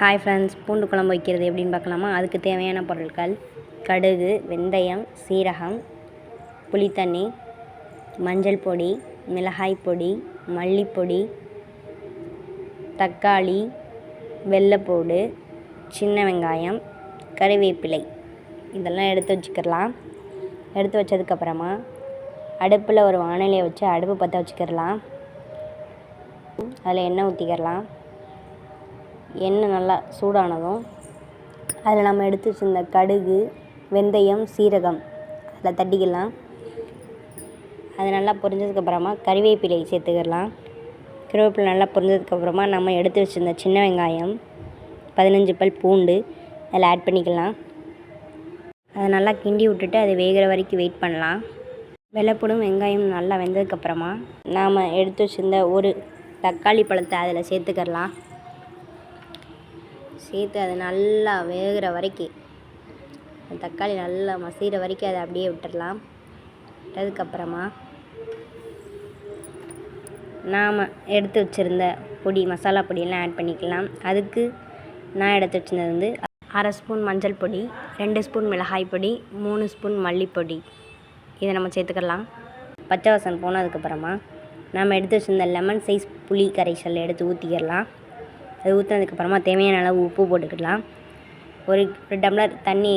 Hi friends பூண்டு குழம்பு வைக்கிறது எப்படின்னு பார்க்கலாமா? அதுக்கு தேவையான பொருட்கள் கடுகு வெந்தயம் சீரகம் புளித்தண்ணி மஞ்சள் பொடி மிளகாய் பொடி மல்லிப்பொடி தக்காளி வெள்ளைப்பூடு சின்ன வெங்காயம் கறிவேப்பிலை இதெல்லாம் எடுத்து வச்சுக்கிடலாம். எடுத்து வச்சதுக்கப்புறமா அடுப்பில் ஒரு வானிலையை வச்சு அடுப்பு பற்ற வச்சுக்கிடலாம். அதில் எண்ணெய் ஊற்றிக்கிடலாம். எண்ணெய் நல்லா சூடானதும் அதில் நம்ம எடுத்து வச்சிருந்த கடுகு வெந்தயம் சீரகம் அதில் தட்டிக்கலாம். அது நல்லா பொரிஞ்சதுக்கப்புறமா கறிவேப்பிலை சேர்த்துக்கிடலாம் கருவேப்பிலை நல்லா பொரிஞ்சதுக்கப்புறமா நம்ம எடுத்து வச்சிருந்த சின்ன வெங்காயம் பதினஞ்சு பல் பூண்டு அதில் ஆட் பண்ணிக்கலாம். அதை நல்லா கிண்டி விட்டுட்டு அது வேகிற வரைக்கும் வெயிட் பண்ணலாம். வெள்ளைப்பூடும் வெங்காயம் நல்லா வெந்ததுக்கப்புறமா நாம் எடுத்து வச்சிருந்த ஒரு தக்காளி பழத்தை அதில் சேர்த்துக்கிடலாம் சேர்த்து அது நல்லா வேகிற வரைக்கும் தக்காளி நல்லா மசிகிற வரைக்கும் அதை அப்படியே விட்டுடலாம். விட்டதுக்கப்புறமா நாம் எடுத்து வச்சுருந்த பொடி மசாலா பொடியெல்லாம் ஆட் பண்ணிக்கலாம். அதுக்கு நான் எடுத்து வச்சுருந்தது வந்து அரை ஸ்பூன் மஞ்சள் பொடி ரெண்டு ஸ்பூன் மிளகாய் பொடி மூணு ஸ்பூன் மல்லிப்பொடி. இதை நம்ம சேர்த்துக்கலாம். பச்சை வாசனை போனதுக்கப்புறமா நாம் எடுத்து வச்சுருந்த லெமன் சைஸ் புளி கரைசல் எடுத்து ஊற்றிக்கிடலாம் அது ஊற்றினதுக்கப்புறமா தேவையான அளவு உப்பு போட்டுக்கிடலாம். ஒரு ஒரு டம்ளர் தண்ணி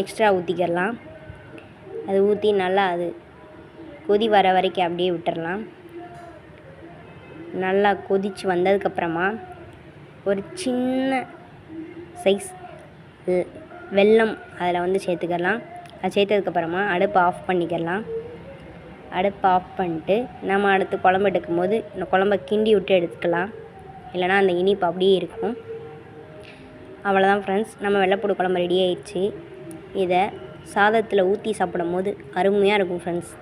எக்ஸ்ட்ரா ஊற்றிக்கிடலாம் அது ஊற்றி நல்லா அது கொதி வர வரைக்கும் அப்படியே விட்டுறலாம். நல்லா கொதித்து வந்ததுக்கப்புறமா ஒரு சின்ன சைஸ் வெல்லம் அதில் வந்து சேர்த்துக்கிடலாம். அது சேர்த்ததுக்கப்புறமா அடுப்பை ஆஃப் பண்ணிக்கிடலாம். அடுப்பை ஆஃப் பண்ணிட்டு நம்ம அடுத்து குழம்பு எடுக்கும்போது இந்த குழம்ப கிண்டி விட்டு எடுத்துக்கலாம். இல்லைனா அந்த இனிப்பு அப்படியே இருக்கும். அவ்வளோதான் ஃப்ரெண்ட்ஸ் நம்ம வெள்ளைப்பூடு குழம்பு ரெடி ஆயிடுச்சு. இதை சாதத்தில் ஊற்றி சாப்பிடும் போது அருமையாக இருக்கும் ஃப்ரெண்ட்ஸ்